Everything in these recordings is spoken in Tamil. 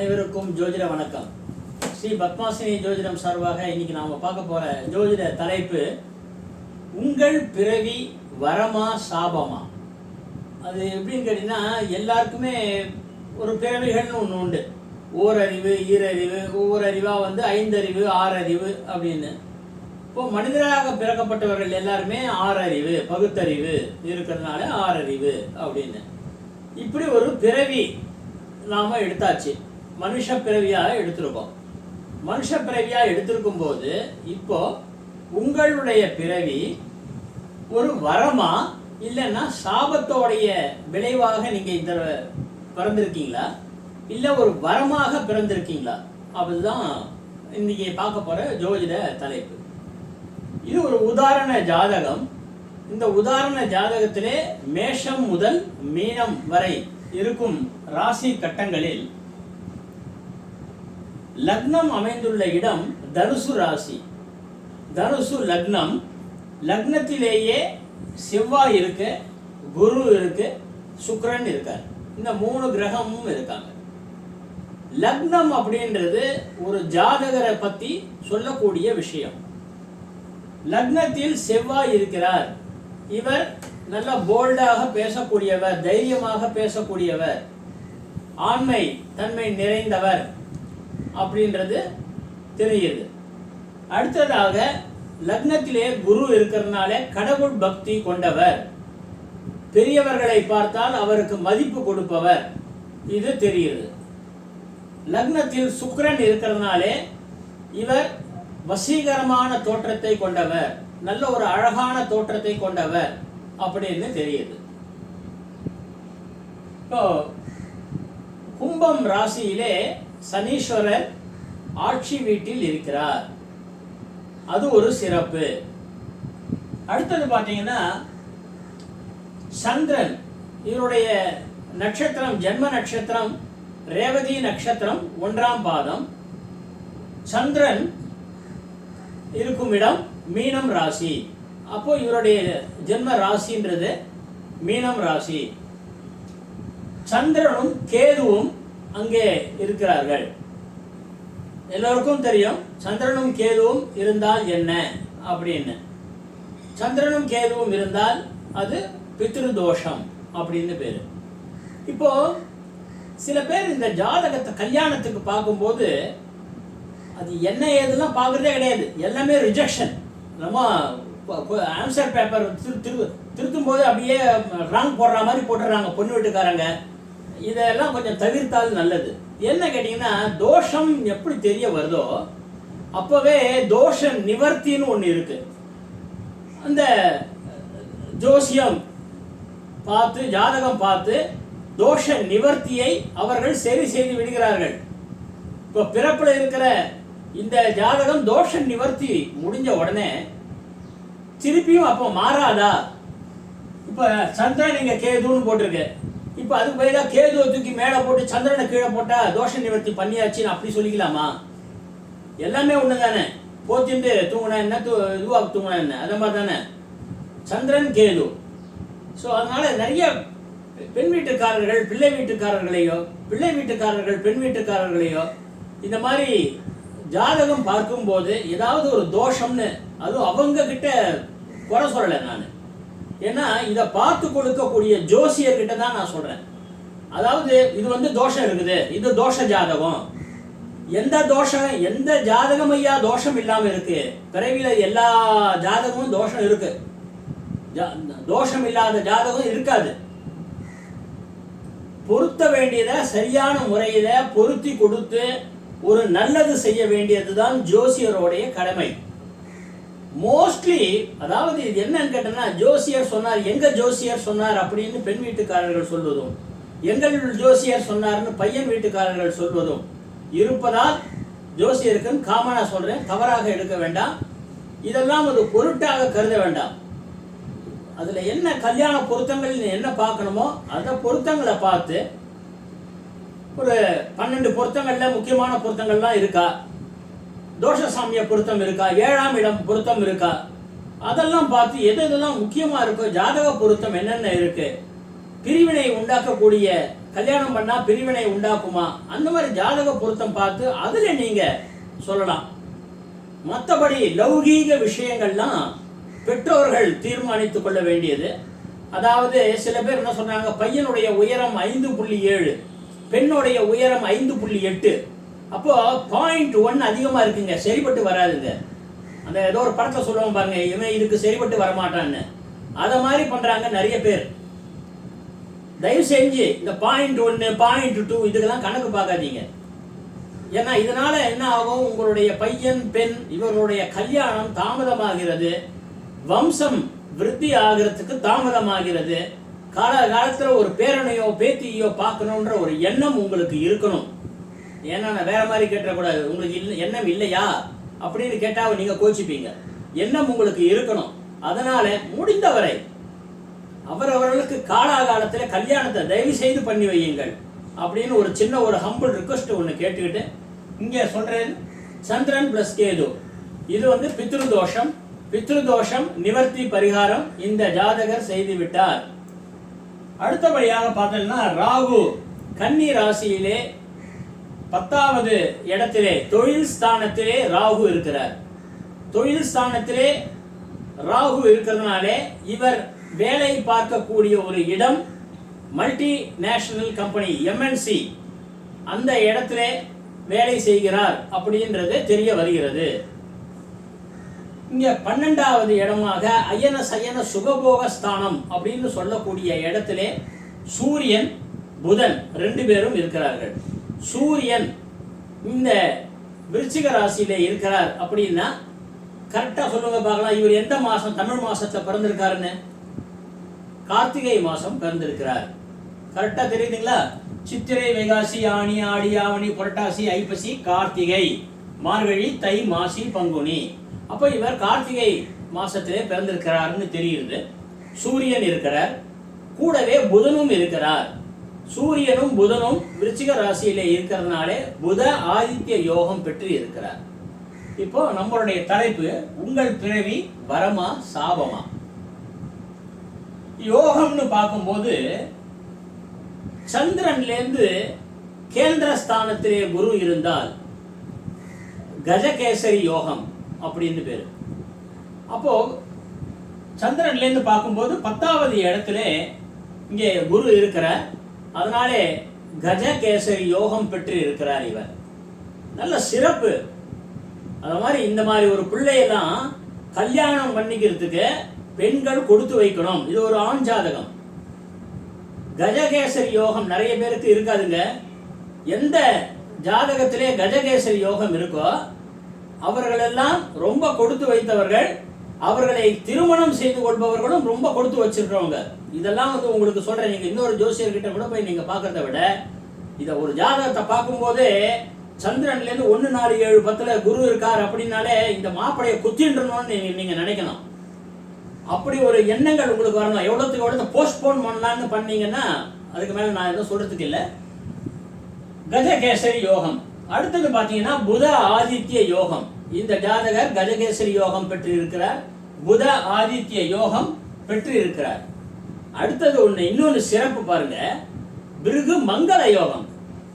அனைவருக்கும் ஜோதிட வணக்கம். ஸ்ரீ பத்மாசினி ஜோதிடம் சார்பாக இன்னைக்கு நாம பார்க்க போற ஜோதிட தலைப்பு உங்கள் பிறவி வரமா சாபமா? அது எப்படின்னு கேட்டீங்கன்னா எல்லாருக்குமே ஒரு பிறவிகள்னு ஒன்று உண்டு. ஓரறிவு ஈரறிவு ஒவ்வொரு அறிவாக வந்து ஐந்தறிவு ஆறறிவு அப்படின்னு. இப்போ மனிதராக பிறக்கப்பட்டவர்கள் எல்லாருமே ஆறறிவு பகுத்தறிவு இருக்கிறதுனால ஆறறிவு அப்படின்னு. இப்படி ஒரு பிறவி நாம எடுத்தாச்சு. மனுஷ பிறவியாக எடுத்திருக்கோம் மனுஷ பிறவியாக எடுத்திருக்கும் போது இப்போ உங்களுடைய பிறவி ஒரு வரமா இல்லைன்னா சாபத்தோடைய விளைவாக நீங்கள் இந்த பிறந்திருக்கீங்களா? இல்லை ஒரு வரமாக பிறந்திருக்கீங்களா? அப்படிதான் இன்றைக்கி பார்க்க போகிற ஜோதிட தலைப்பு. இது ஒரு உதாரண ஜாதகம். இந்த உதாரண ஜாதகத்திலே மேஷம் முதல் மீனம் வரை இருக்கும் ராசி கட்டங்களில் லக்னம் அமைந்துள்ள இடம் தனுசு ராசி. தனுசு லக்னம் லக்னத்திலேயே செவ்வாய் இருக்கு குரு இருக்கு சுக்கரன் இருக்கார். இந்த மூணு கிரகமும் இருக்காங்க. லக்னம் அப்படின்றது ஒரு ஜாதகரை பத்தி சொல்லக்கூடிய விஷயம். லக்னத்தில் செவ்வாய் இருக்கிறார். இவர் நல்ல போல்டாக பேசக்கூடியவர் தைரியமாக பேசக்கூடியவர். ஆண்மை தன்மை நிறைந்தவர். அப்படின்றது தெரியுது அடுத்ததாக லக்னத்திலே குரு இருக்கிறதுனால கடவுள் பக்தி கொண்டவர். பெரியவர்களை பார்த்தால் அவருக்கு மதிப்பு கொடுப்பவர். இது தெரியுது லக்னத்தில் சுக்கரன் இருக்கிறதுனாலே இவர் வசீகரமான தோற்றத்தை கொண்டவர். நல்ல ஒரு அழகான தோற்றத்தை கொண்டவர் அப்படின்னு தெரியுது இப்போ கும்பம் ராசியிலே சனீஸ்வரர் ஆட்சி வீட்டில் இருக்கிறார். அது ஒரு சிறப்பு. அடுத்தது பார்த்தீங்கன்னா சந்திரன் இவருடைய நட்சத்திரம் ஜென்ம நட்சத்திரம் ரேவதி நட்சத்திரம் ஒன்றாம் பாதம். சந்திரன் இருக்கும் இடம் மீனம் ராசி. அப்போ இவருடைய ஜென்ம ராசின்றது மீனம் ராசி. சந்திரனும் கேதுவும் அங்கே இருக்கிறார்கள். எல்லோருக்கும் தெரியும் சந்திரனும் கேதுவும் இருந்தால் என்ன? அப்படின்னு. சந்திரனும் கேதுவும் இருந்தால் அது பித்ருதோஷம் அப்படின்னு பேர். இப்போ சில பேர் இந்த ஜாதகத்தை கல்யாணத்துக்கு பார்க்கும்போது அது என்ன ஏதுலாம் பார்க்குறதே கிடையாது. எல்லாமே ரிஜெக்ஷன் நம்ம ஆன்சர் பேப்பர் திரு திரு திருத்தும் போது அப்படியே ராங் போடுற மாதிரி போட்டுடுறாங்க பொண்ணு வீட்டுக்காரங்க. இதெல்லாம் கொஞ்சம் தவிர்த்தால் நல்லது. என்ன கேட்டிங்கன்னா தோஷம் எப்படி தெரிய வருதோ அப்போவே தோஷ நிவர்த்தின்னு ஒன்று இருக்குது அந்த ஜோசியம் பார்த்து ஜாதகம் பார்த்து தோஷ நிவர்த்தியை அவர்கள் சரி செய்து விடுகிறார்கள். இப்போ பிறப்பில் இருக்கிற இந்த ஜாதகம் தோஷ நிவர்த்தி முடிஞ்ச உடனே திருப்பியும் அப்போ மாறாதா? இப்போ சந்திரன் இங்கே கேதுன்னு போட்டிருக்கு. இப்போ அதுக்கு பதிலாக கேதுவை தூக்கி மேலே போட்டு சந்திரனை கீழே போட்டால் தோஷ நிவர்த்தி பண்ணியாச்சுன்னு அப்படி சொல்லிக்கலாமா? எல்லாமே ஒன்று தானே போத்திண்டு தூங்கினா என்ன? தூ இதுவாக தூங்கினா என்ன? அதே மாதிரி தானே சந்திரன் கேது. ஸோ அதனால நிறைய பெண் வீட்டுக்காரர்கள் பிள்ளை வீட்டுக்காரர்களையோ பிள்ளை வீட்டுக்காரர்கள் பெண் வீட்டுக்காரர்களையோ இந்த மாதிரி ஜாதகம் பார்க்கும்போது ஏதாவது ஒரு தோஷம்னு அதுவும் அவங்க கிட்ட குறை சொல்லலை நான். ஏன்னா இதை பார்த்து கொடுக்கக்கூடிய ஜோசியர்கிட்ட தான் நான் சொல்றேன். அதாவது இது வந்து தோஷம் இருக்குது. இது தோஷ ஜாதகம். எந்த தோஷம் எந்த ஜாதகம் ஐயா தோஷம் இல்லாமல் இருக்கு? பிறவியில் எல்லா ஜாதகமும் தோஷம் இருக்கு. ஜா- தோஷம் இல்லாத ஜாதகம் இருக்காது. பொருத்த வேண்டியதை சரியான முறையில் பொருத்தி கொடுத்து ஒரு நல்லது செய்ய வேண்டியதுதான் ஜோசியருடைய கடமை. மோஸ்ட்லி அதாவது இது என்னன்னு கேட்டோம்னா ஜோசியர் சொன்னார் எங்க ஜோசியர் சொன்னார் அப்படின்னு பெண் வீட்டுக்காரர்கள் சொல்வதும் எங்கள் ஜோசியர் சொன்னார்னு பையன் வீட்டுக்காரர்கள் சொல்வதும் இருப்பதால் ஜோசியருக்குன்னு காமனா சொல்றேன் தவறாக எடுக்க வேண்டாம். இதெல்லாம் ஒரு பொருட்டாக கருத வேண்டாம். அதுல என்ன கல்யாண பொருத்தங்கள் என்ன பார்க்கணுமோ அந்த பொருத்தங்களை பார்த்து ஒரு பன்னெண்டு பொருத்தங்கள்ல முக்கியமான பொருத்தங்கள்லாம் இருக்கா? தோஷசாமிய பொருத்தம் இருக்கா? ஏழாம் இடம் பொருத்தம் இருக்கா? அதெல்லாம் பார்த்து எது எதெல்லாம் முக்கியமாக இருக்கோ ஜாதக பொருத்தம் என்னென்ன இருக்கு? பிரிவினை உண்டாக்கக்கூடிய கல்யாணம் பண்ணால் பிரிவினை உண்டாக்குமா? அந்த மாதிரி ஜாதக பொருத்தம் பார்த்து அதில் நீங்கள் சொல்லலாம். மற்றபடி லௌகீக விஷயங்கள்லாம் பெற்றோர்கள் தீர்மானித்து கொள்ள வேண்டியது. அதாவது சில பேர் என்ன சொன்னாங்க பையனுடைய உயரம் ஐந்து புள்ளி ஏழு பெண்ணுடைய உயரம் ஐந்து புள்ளி எட்டு. அப்போ பாயிண்ட் ஒன் அதிகமா இருக்குங்க. சரிப்பட்டு வராதுங்க. அந்த ஏதோ ஒரு படத்தை சொல்லுவாங்க பாருங்க இவன் இதுக்கு சரிப்பட்டு வரமாட்டான்னு. அதை மாதிரி பண்றாங்க நிறைய பேர். தயவு செஞ்சு இந்த பாயிண்ட் ஒன்று பாயிண்ட் டூ இதுக்கெல்லாம் கணக்கு பார்க்காதீங்க. ஏன்னா இதனால என்ன ஆகும்? உங்களுடைய பையன் பெண் இவர்களுடைய கல்யாணம் தாமதமாகிறது. வம்சம் விருத்தி ஆகிறதுக்கு தாமதமாகிறது. கால காலத்தில் ஒரு பேரனையோ பேத்தியோ பார்க்கணுன்ற ஒரு எண்ணம் உங்களுக்கு இருக்கணும். ஏன்னா நான் வேற மாதிரி கேட்டக்கூடாது உங்களுக்கு இல்லை எண்ணம் இல்லையா? அப்படின்னு கேட்டால் நீங்க கோச்சிப்பீங்க. எண்ணம் உங்களுக்கு இருக்கணும். அதனால முடிந்தவரை அவரவர்களுக்கு காலாகாலத்துல கல்யாணத்தை தயவு செய்து பண்ணி வையுங்கள். அப்படின்னு ஒரு சின்ன ஒரு ஹம்பிள் ரிக்வஸ்ட் ஒன்று கேட்டுக்கிட்டு இங்கே சொல்றேன். சந்திரன் பிளஸ் கேது. இது வந்து பித்ரு தோஷம் பித்ரு தோஷம் நிவர்த்தி பரிகாரம். இந்த ஜாதகர் செய்து விட்டார். அடுத்தபடியாக பார்த்தோம்னா ராகு. கன்னி ராசியிலே பத்தாவது இடத்திலே தொழில் ஸ்தானத்திலே ராகு இருக்கிறார். தொழில் ஸ்தானத்திலே ராகு இருக்கிறதுனாலே இவர் வேலை பார்க்கக்கூடிய ஒரு இடம் மல்டி நேஷனல் கம்பெனி எம்என்சி அந்த இடத்துல வேலை செய்கிறார் அப்படின்றது தெரிய வருகிறது. இங்க பன்னெண்டாவது இடமாக அயன சயன சுகபோக ஸ்தானம் அப்படின்னு சொல்லக்கூடிய இடத்திலே சூரியன் புதன் ரெண்டு பேரும் இருக்கிறார்கள். சூரியன் இந்த விருச்சிக ராசியில இருக்கிறார் அப்படின்னா கரெக்டா சொல்லுங்க பார்க்கலாம். இவர் எந்த மாசம் தமிழ் மாசத்துல பிறந்திருக்காருன்னு? கார்த்திகை மாசம் பிறந்திருக்கிறார். கரெக்டா தெரியுதுங்களா? சித்திரை வைகாசி ஆணி ஆடி ஆவணி புரட்டாசி ஐப்பசி கார்த்திகை மார்கழி தை மாசி பங்குனி. அப்போ இவர் கார்த்திகை மாசத்திலே பிறந்திருக்கிறாருன்னு தெரியுது. சூரியன் இருக்கிறார். கூடவே புதனும் இருக்கிறார். சூரியனும் புதனும் விருச்சிக ராசியிலே இருக்கிறதுனாலே புத ஆதித்ய யோகம் பெற்று இருக்கிறார். இப்போ நம்மளுடைய தலைப்பு உங்கள் பிறவி வரமா சாபமா? யோகம்னு பார்க்கும்போது சந்திரன்லேருந்து கேந்திரஸ்தானத்திலே குரு இருந்தால் கஜகேசரி யோகம் அப்படின்னு பேர். அப்போ சந்திரன்லேருந்து பார்க்கும்போது பத்தாவது இடத்துல இங்கே குரு இருக்கிற அதனாலே கஜகேசரி யோகம் பெற்று இருக்கிறார் இவர். நல்ல சிறப்பு. அது மாதிரி இந்த மாதிரி ஒரு பிள்ளையெல்லாம் கல்யாணம் பண்ணிக்கிறதுக்கு பெண்கள் கொடுத்து வைக்கணும். இது ஒரு ஆண் ஜாதகம். கஜகேசரி யோகம் நிறைய பேருக்கு இருக்காதுங்க. எந்த ஜாதகத்திலே கஜகேசரி யோகம் இருக்கோ அவர்களெல்லாம் ரொம்ப கொடுத்து வைத்தவர்கள் அவர்களை திருமணம் செய்து கொள்பவர்களும் ரொம்ப கொடுத்து வச்சிருக்கிறவங்க. இதெல்லாம் வந்து உங்களுக்கு சொல்றேன். நீங்க இன்னொரு ஜோசியர்கிட்ட கூட போய் நீங்க பார்க்குறத விட இத ஒரு ஜாதகத்தை பார்க்கும்போதே சந்திரன்ல இருந்து ஒன்னு நாலு ஏழு பத்துல குரு இருக்கார் அப்படின்னாலே இந்த மாப்பிளையை குத்தின்றணும்னு நீங்க- நினைக்கணும். அப்படி ஒரு எண்ணங்கள் உங்களுக்கு வரணும். எவ்வளோத்துக்கு எவ்வளோ போஸ்ட்போன் பண்ணலான்னு பண்ணீங்கன்னா அதுக்கு மேல நான் எதுவும் சொல்றதுக்கு இல்லை. கஜகேசரி யோகம். அடுத்தது பார்த்தீங்கன்னா புத ஆதித்ய யோகம். இந்த ஜாதகர் கஜகேசரி யோகம் பெற்று இருக்கிறார் புத ஆதித்ய யோகம் பெற்று இருக்கிறார் அடுத்தது ஒன்று இன்னொன்னு சிறப்பு பாருங்க. பிருகு மங்கள யோகம்.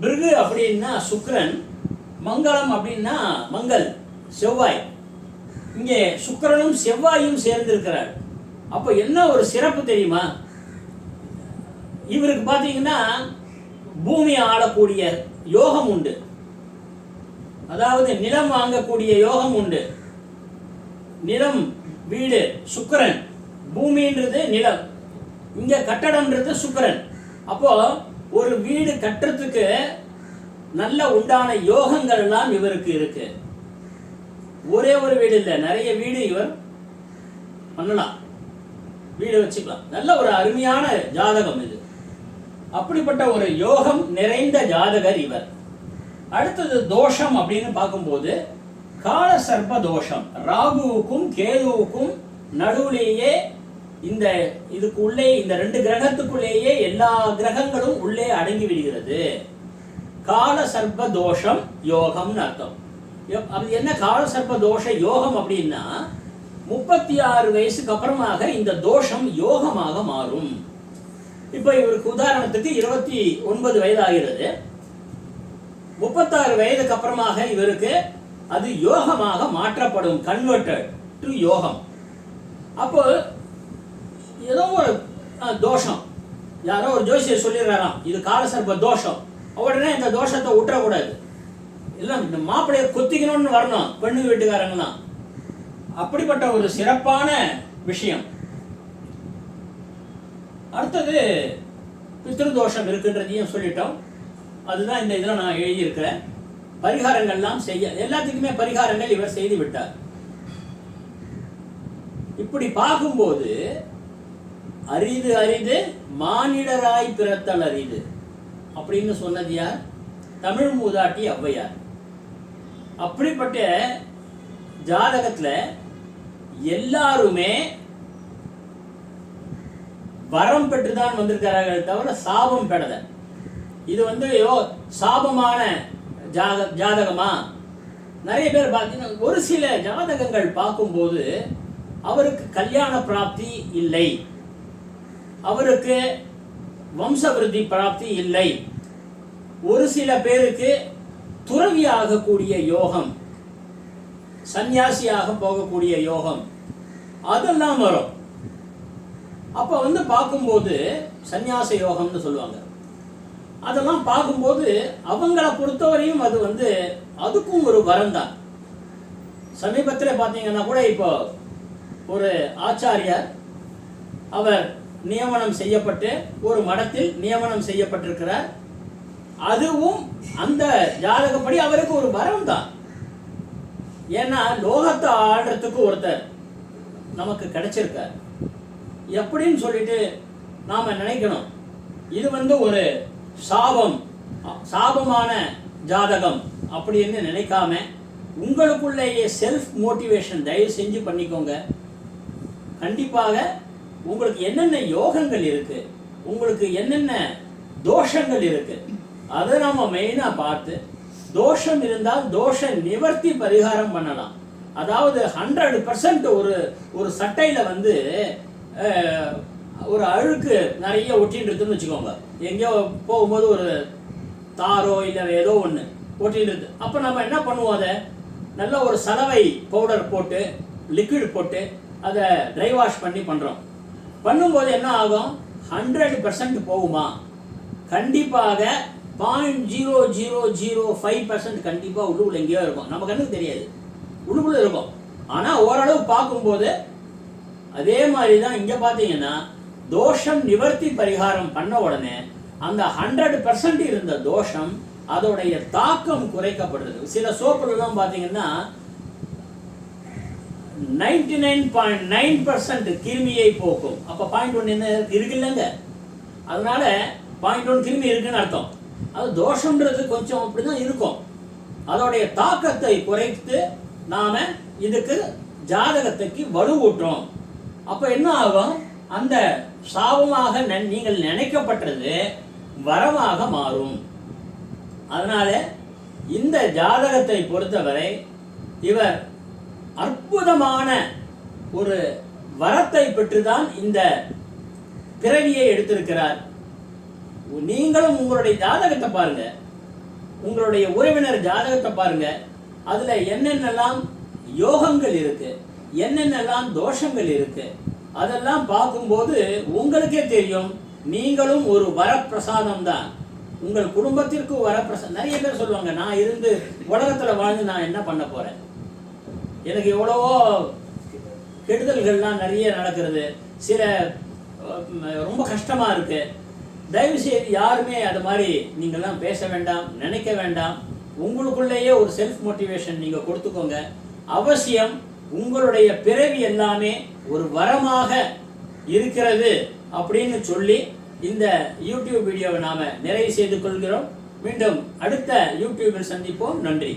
பிருகு அப்படின்னா சுக்கரன் மங்களம் அப்படின்னா மங்கள் செவ்வாய். இங்கே சுக்கரனும் செவ்வாயும் சேர்ந்திருக்கிறார். அப்போ என்ன ஒரு சிறப்பு தெரியுமா? இவருக்கு பார்த்தீங்கன்னா பூமியை ஆளக்கூடிய யோகம் உண்டு. அதாவது நிலம் வாங்கக்கூடிய யோகம் உண்டு. நிலம் வீடு சுக்கரன். பூமின்றது நிலம். இங்கே கட்டடம்ன்றது சுக்கரன். அப்போ ஒரு வீடு கட்டுறதுக்கு நல்ல உண்டான யோகங்கள்லாம் இவருக்கு இருக்கு. ஒரே ஒரு வீடு இல்லை நிறைய வீடு இவர் பண்ணலாம். வீடு வச்சுக்கலாம். நல்ல ஒரு அருமையான ஜாதகம் இது. அப்படிப்பட்ட ஒரு யோகம் நிறைந்த ஜாதகர் இவர். அடுத்தது தோஷம் அப்படின்னு பார்க்கும்போது கால சர்ப்ப தோஷம். ராகுவுக்கும் கேதுவுக்கும் நடுவுலேயே இந்த இதுக்கு உள்ளே இந்த ரெண்டு கிரகத்துக்குள்ளேயே எல்லா கிரகங்களும் உள்ளே அடங்கி விடுகிறது. கால சர்ப்ப தோஷம் யோகம்னு அர்த்தம். அது என்ன கால சர்ப்ப தோஷ யோகம் அப்படின்னா முப்பத்தி ஆறு வயசுக்கு அப்புறமாக இந்த தோஷம் யோகமாக மாறும். இப்போ இவருக்கு உதாரணத்துக்கு இருபத்தி ஒன்பது வயது ஆகிறது முப்பத்தாறு வயதுக்கு அப்புறமாக இவருக்கு அது யோகமாக மாற்றப்படும். கன்வெர்டட் டு யோகம். அப்போ ஏதோ ஒரு தோஷம். யாரோ ஒரு ஜோசியர் சொல்லிடுறாராம் இது காலசர்ப தோஷம். உடனே இந்த தோஷத்தை விட்டுறக்கூடாது எல்லாம் இந்த மாப்பிள்ளையை கொத்திக்கணும்னு வரணும் பெண்ணு வீட்டுக்காரங்களாம் அப்படிப்பட்ட ஒரு சிறப்பான விஷயம். அடுத்தது பித்ருதோஷம் இருக்குன்றதையும் சொல்லிட்டோம். அதுதான் இந்த இதில் நான் எழுதியிருக்கிறேன். பரிகாரங்கள்லாம் செய்ய எல்லாத்துக்குமே பரிகாரங்கள் இவர் செய்து விட்டார். இப்படி பார்க்கும்போது அரிது அரிது மானிடராய் பிறத்தல் அரிது. அப்படின்னு சொன்னது யார்? தமிழ் மூதாட்டி ஔவையார். அப்படிப்பட்ட ஜாதகத்தில் எல்லாருமே வரம் பெற்றுதான் வந்திருக்கிறார்கள் தவிர சாபம் பெறல. இது வந்து யோ சாபமான ஜாத ஜாதகமா? நிறைய பேர் பார்த்தீங்கன்னா ஒரு சில ஜாதகங்கள் பார்க்கும்போது அவருக்கு கல்யாண பிராப்தி இல்லை. அவருக்கு வம்சவிருத்தி பிராப்தி இல்லை. ஒரு சில பேருக்கு துறவி ஆகக்கூடிய யோகம் சந்நியாசியாக போகக்கூடிய யோகம் அதெல்லாம் வரும். அப்ப வந்து பார்க்கும்போது சந்நியாச யோகம்னு சொல்லுவாங்க. அதெல்லாம் பார்க்கும்போது அவங்கள பொறுத்தவரையும் அது வந்து அதுக்கும் ஒரு வரம் தான் சமீபத்தில் பார்த்தீங்கன்னா கூட இப்போ ஒரு ஆச்சாரியார் அவர் நியமனம் செய்யப்பட்டு ஒரு மடத்தில் நியமனம் செய்யப்பட்டிருக்கிறார். அதுவும் அந்த ஜாதகப்படி அவருக்கு ஒரு வரம் தான் ஏன்னா லோகத்தை ஆடுறதுக்கு ஒருத்தர் நமக்கு கிடைச்சிருக்கார். எப்படின்னு சொல்லிட்டு நாம நினைக்கணும். இது வந்து ஒரு சாபம் சாபமான ஜாதகம் அப்படின்னு நினைக்காம உங்களுக்குள்ளேயே செல்ஃப் மோட்டிவேஷன் தயவு செஞ்சு பண்ணிக்கோங்க. கண்டிப்பாக உங்களுக்கு என்னென்ன யோகங்கள் இருக்கு? உங்களுக்கு என்னென்ன தோஷங்கள் இருக்கு? அதை நாம மெயினா பார்த்து தோஷம் இருந்தால் தோஷ நிவர்த்தி பரிகாரம் பண்ணலாம். அதாவது ஹண்ட்ரட் பர்சன்ட் ஒரு ஒரு சட்டையில வந்து ஒரு அழுக்கு நிறைய ஒட்டின்னு இருக்குன்னு வச்சுக்கோங்க. எங்கேயோ போகும்போது ஒரு தாரோ இல்லை ஏதோ ஒன்று ஒட்டின்னு இருக்கு. அப்போ நம்ம என்ன பண்ணுவோம் அதை? நல்ல ஒரு சலவை பவுடர் போட்டு லிக்விட் போட்டு அதை ட்ரை வாஷ் பண்ணி பண்ணுறோம் பண்ணும்போது என்ன ஆகும்? ஹண்ட்ரட் பர்சன்ட் போகுமா? கண்டிப்பாக point zero zero zero five percent கண்டிப்பாக உள்ளுக்குள்ள எங்கேயோ இருக்கும். நம்ம கண்ணுக்கு தெரியாது. உள்ளுக்குள்ள இருக்கும். ஆனால் ஓரளவு பார்க்கும்போது அதே மாதிரி தான் இங்கே பார்த்தீங்கன்னா தோஷம் நிவர்த்தி பரிகாரம் பண்ண உடனே அந்த ஹண்ட்ரட் பர்சன்ட் இருந்த தோஷம் அதோடைய தாக்கம் குறைக்கப்படுறது சில சோப்புலாம் பார்த்தீங்கன்னா ninety nine point nine percent கிருமியை போக்கும். அப்போ பாயிண்ட் ஒன் என்ன இருக்கு இல்லைங்க அதனால பாயிண்ட் ஒன் கிருமி இருக்குன்னு அர்த்தம். அது தோஷம்ன்றது கொஞ்சம் அப்படி தான் இருக்கும். அதோடைய தாக்கத்தை குறைத்து நாம் இதுக்கு ஜாதகத்துக்கு வலுவூட்டுறோம். அப்போ என்ன ஆகும்? அந்த சாபமாக நீங்கள் நினைக்கப்பட்டது வரமாக மாறும். அதனால இந்த ஜாதகத்தை பொறுத்தவரை இவர் அற்புதமான ஒரு வரத்தை பெற்றுதான் இந்த பிறவியை எடுத்திருக்கிறார். நீங்களும் உங்களுடைய ஜாதகத்தை பாருங்க. உங்களுடைய உறவினர் ஜாதகத்தை பாருங்க. அதுல என்னென்னலாம் யோகங்கள் இருக்கு என்னென்னலாம் தோஷங்கள் இருக்கு அதெல்லாம் பார்க்கும்போது உங்களுக்கே தெரியும். நீங்களும் ஒரு வரப்பிரசாதம் தான். உங்கள் குடும்பத்திற்கு வரப்பிரசாதம் நிறைய பேர் சொல்லுவாங்க நான் இருந்து உலகத்துல வாழ்ந்து நான் என்ன பண்ண போறேன்? எனக்கு எவ்வளவோ கெடுதல்கள்லாம் நிறைய நடக்கிறது. சில ரொம்ப கஷ்டமாக இருக்கு. தயவு செய்து யாருமே அது மாதிரி நீங்கள்லாம் பேச வேண்டாம் நினைக்க வேண்டாம். உங்களுக்குள்ளேயே ஒரு செல்ஃப் மோட்டிவேஷன் நீங்கள் கொடுத்துக்கோங்க. அவசியம் உங்களுடைய பிறவி எல்லாமே ஒரு வரமாக இருக்கிறது அப்படின்னு சொல்லி இந்த யூடியூப் வீடியோவை நாம் நிறைவு செய்து கொள்கிறோம். மீண்டும் அடுத்த யூடியூபில் சந்திப்போம். நன்றி.